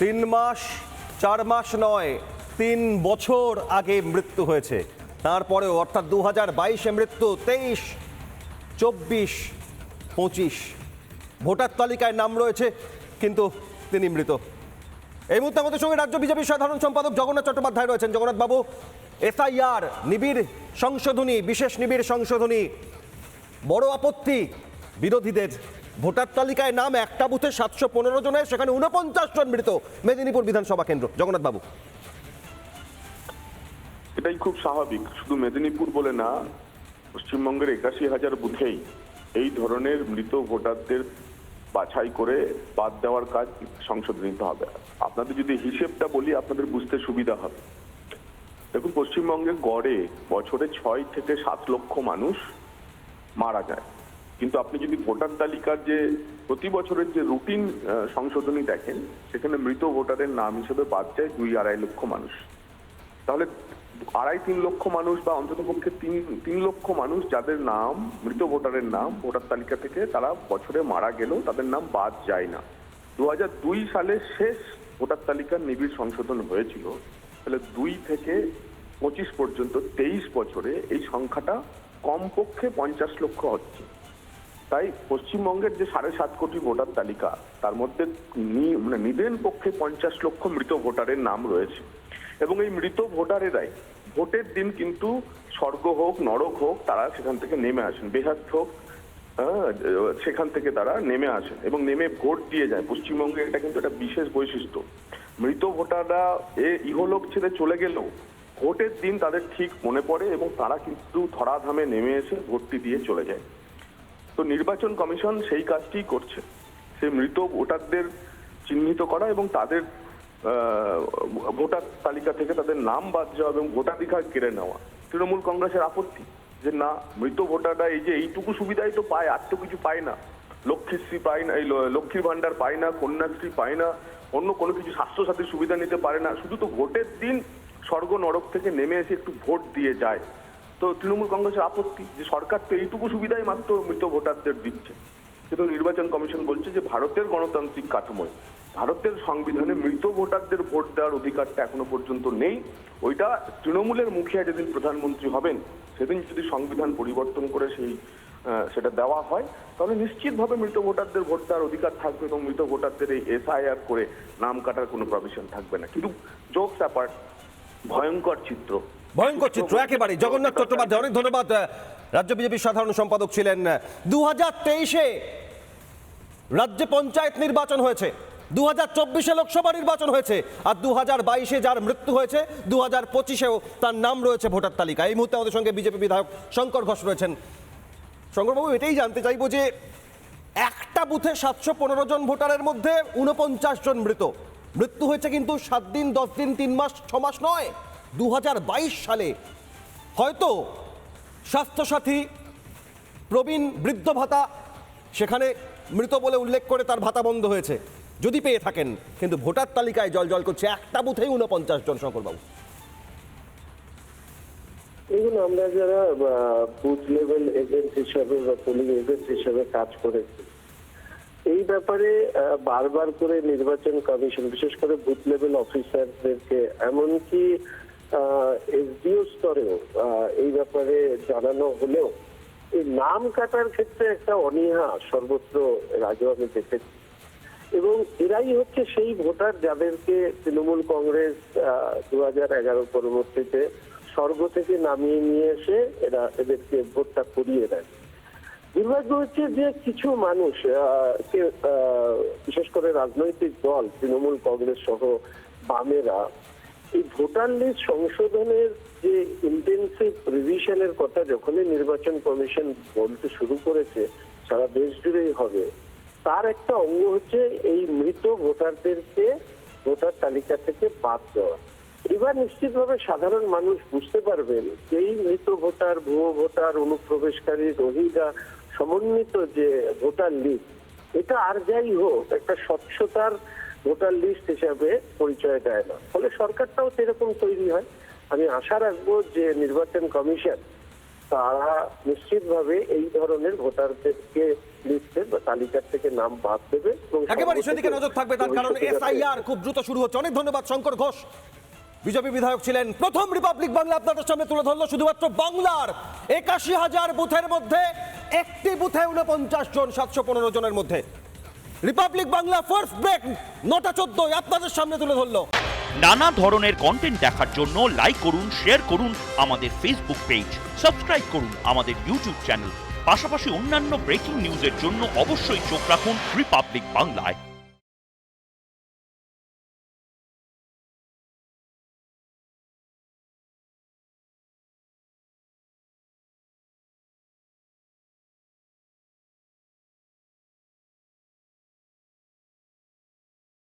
তিন মাস, চার মাস নয়, তিন বছর আগে মৃত্যু হয়েছে। তারপরেও অর্থাৎ দু হাজার বাইশে মৃত্যু, তেইশ, চব্বিশ, পঁচিশ। ভোটার তালিকায় নাম রয়েছে, কিন্তু তিনি মৃত। এই মুহূর্তে আমাদের সঙ্গে রাজ্য বিজেপির সাধারণ সম্পাদক জগন্নাথ চট্টোপাধ্যায় রয়েছেন। জগন্নাথ বাবু এসআইআর নিবিড় সংশোধনী, বিশেষ নিবিড় সংশোধনী, বড় আপত্তি বিরোধীদের ভোটার তালিকায় নাম একটা বুথে সাতশো পনেরো জনের সেখানে উনপঞ্চাশ জন মৃত। মেদিনীপুর বিধানসভা কেন্দ্র। জগন্নাথ বাবু। এটাই খুব স্বাভাবিক। শুধু মেদিনীপুর বলে না, পশ্চিমবঙ্গের একাশি হাজার বুথেই এই ধরনের মৃত ভোটারদের বাছাই করে বাদ দেওয়ার কাজ সংসদে নিতে হবে। আপনাদের যদি হিসেবটা বলি, আপনাদের বুঝতে সুবিধা হবে। দেখুন, পশ্চিমবঙ্গে গড়ে বছরে ছয় থেকে সাত লক্ষ মানুষ মারা যায়। কিন্তু আপনি যদি ভোটার তালিকার যে প্রতি বছরের যে রুটিন সংশোধনী দেখেন, সেখানে মৃত ভোটারের নাম হিসেবে বাদ যায় দুই আড়াই লক্ষ মানুষ। তাহলে আড়াই তিন লক্ষ মানুষ বা অন্তত পক্ষে তিন তিন লক্ষ মানুষ যাদের নাম, মৃত ভোটারের নাম ভোটার তালিকা থেকে তারা বছরে মারা গেলেও তাদের নাম বাদ যায় না। দু হাজার দুই সালে শেষ ভোটার তালিকার নিবিড় সংশোধন হয়েছিল। তাহলে দুই থেকে পঁচিশ পর্যন্ত তেইশ বছরে এই সংখ্যাটা কমপক্ষে পঞ্চাশ লক্ষ হচ্ছে। তাই পশ্চিমবঙ্গের যে সাড়ে সাত কোটি ভোটার তালিকা তার মধ্যে মানে নিদেন পক্ষে পঞ্চাশ লক্ষ মৃত ভোটারের নাম রয়েছে। এবং এই মৃত ভোটারেরাই ভোটের দিন কিন্তু স্বর্গ হোক নরক হোক তারা সেখান থেকে নেমে আসেন। বেহাত হোক আহ, সেখান থেকে তারা নেমে আসেন এবং নেমে ভোট দিয়ে যায়। পশ্চিমবঙ্গে এটা কিন্তু একটা বিশেষ বৈশিষ্ট্য। মৃত ভোটাররা এ ইহলোক ছেড়ে চলে গেলেও ভোটের দিন তাদের ঠিক মনে পড়ে এবং তারা কিন্তু ধরাধামে নেমে এসে ভোটটি দিয়ে চলে যায়। তো নির্বাচন কমিশন সেই কাজটি করছে। সে মৃত ভোটারদের চিহ্নিত করা এবং তাদের ভোটার তালিকা থেকে তাদের নাম বাদ যাওয়া এবং ভোটাধিকার কেড়ে নেওয়া। তৃণমূল কংগ্রেসের আপত্তি যে না, মৃত ভোটাররা এই যে এইটুকু সুবিধাই তো পায়, আর তো কিছু পায় না। লক্ষ্মীশ্রী পায় না, এই লক্ষ্মীর ভাণ্ডার পায় না, কন্যাশ্রী পায় না, অন্য কোনো কিছু স্বাস্থ্যসাথীর সুবিধা নিতে পারে না। শুধু তো ভোটের দিন স্বর্গ নরক থেকে নেমে এসে একটু ভোট দিয়ে যায়। তো তৃণমূল কংগ্রেসের আপত্তি যে সরকার তো এইটুকু সুবিধাই মাত্র মৃত ভোটারদের দিচ্ছে। কিন্তু নির্বাচন কমিশন বলছে যে ভারতের গণতান্ত্রিক কাঠামোয়, ভারতের সংবিধানে মৃত ভোটারদের ভোট দেওয়ার অধিকারটা এখনও পর্যন্ত নেই। ওইটা তৃণমূলের মুখিয়া যেদিন প্রধানমন্ত্রী হবেন, সেদিন যদি সংবিধান পরিবর্তন করে সেই সেটা দেওয়া হয়, তাহলে নিশ্চিতভাবে মৃত ভোটারদের ভোট দেওয়ার অধিকার থাকবে এবং মৃত ভোটারদের এই এসআইআর করে নাম কাটার কোনো প্রভিশন থাকবে না। কিন্তু জোকস অ্যাপার্ট ভয়ঙ্কর চিত্র। ভয়ঙ্কর চিত্র একেবারে জগন্নাথ চট্টোপাধ্যায় অনেক ধন্যবাদ। রাজ্য বিজেপির সাধারণ সম্পাদক ছিলেন। দু হাজার তেইশে রাজ্যে পঞ্চায়েত নির্বাচন হয়েছে। দু হাজার চব্বিশে লোকসভা নির্বাচন হয়েছে। আর দু হাজার বাইশে যার মৃত্যু হয়েছে দু হাজার পঁচিশেও তার নাম রয়েছে ভোটার তালিকা। এই মুহূর্তে আমাদের সঙ্গে বিজেপি বিধায়ক শঙ্কর ঘোষ রয়েছেন। শঙ্করবাবু এটাই জানতে চাইব যে একটা বুথে সাতশো পনেরো জন ভোটারের মধ্যে উনপঞ্চাশ জন মৃত। মৃত্যু হয়েছে কিন্তু সাত দিন দশ দিন তিন মাস ছ মাস নয়। দু হাজার বাইশ সালে হয়তো স্বাস্থ্যসাথী প্রবীণ বৃদ্ধ ভাতা সেখানে মৃত বলে উল্লেখ করে তার ভাতা বন্ধ হয়েছে। যদি পেয়ে থাকেন, কিন্তু ভোটার তালিকায় জল জল করছে একটা বুথেই উনপঞ্চাশ জন শঙ্করবাবু। দেখুন, আমরা যারা বুথ লেভেল এজেন্ট হিসাবে বা পোলিং এজেন্ট হিসাবে কাজ করেছি, এই ব্যাপারে বারবার করে নির্বাচন কমিশন, বিশেষ করে বুথ লেভেল অফিসারদেরকে এমনকি এসডিও স্তরেও এই ব্যাপারে জানানো হলেও, এই নাম কাটার ক্ষেত্রে একটা অনীহা সর্বত্র আগেও আমি দেখেছি। এবং এরাই হচ্ছে সেই ভোটার যাদেরকে তৃণমূল কংগ্রেস দু হাজার এগারো পরবর্তীতে স্বর্গ থেকে নামিয়ে নিয়ে এসে এরা এদেরকে ভোটটা করিয়ে দেয়। দুর্ভাগ্য হচ্ছে যে কিছু মানুষ বিশেষ করে রাজনৈতিক দল, তৃণমূল কংগ্রেস সহ বামেরা এই ভোটার লিস্ট সংশোধনের যে ইন্টেন্সিভ রিভিশনের কথা যখনই নির্বাচন কমিশন বলতে শুরু করেছে, সারা দেশ জুড়েই হবে, তার একটা অঙ্গ হচ্ছে এই মৃত ভোটারদেরকে ভোটার তালিকা থেকে বাদ দেওয়া। এবার নিশ্চিতভাবে সাধারণ মানুষ বুঝতে পারবেন যে এই মৃত ভোটার, ভুয়ো ভোটার, অনুপ্রবেশকারী, রোহিঙ্গা, সমন্বিত যে ভোটার লিস্ট, এটা আর যাই হোক, একটা স্বচ্ছতার ভোটার লিস্ট হিসাবে পরিচয় দেয় না। ফলে সরকারটাও সেরকম তৈরি হয়। আমি আশা রাখব যে নির্বাচন কমিশন তারা নিশ্চিতভাবে এই ধরনের ভোটারদেরকে লিস্টের বা তালিকার থেকে নাম বাদ দেবে একেবারে সেদিকে নজর থাকবে তার কারণ এসআইআর খুব দ্রুত শুরু হচ্ছে। অনেক ধন্যবাদ শঙ্কর ঘোষ। বিজেপি বিধায়ক ছিলেন প্রথম রিপাবলিক বাংলা আপনাদের সামনে তুলে ধরলো শুধুমাত্র বাংলার একাশি হাজার বুথের মধ্যে একটি বুথে উনপঞ্চাশ জন সাতশো পনেরো জনের মধ্যে। রিপাবলিক বাংলা ফার্স্ট ব্রেক, নটা চোদ্দ আপনাদের সামনে তুলে ধরলো। নানা ধরনের কন্টেন্ট দেখার জন্য লাইক করুন শেয়ার করুন আমাদের ফেসবুক পেজ সাবস্ক্রাইব করুন আমাদের ইউটিউব চ্যানেল পাশাপাশি অন্যান্য ব্রেকিং নিউজের জন্য অবশ্যই চোখ রাখুন রিপাবলিক বাংলায়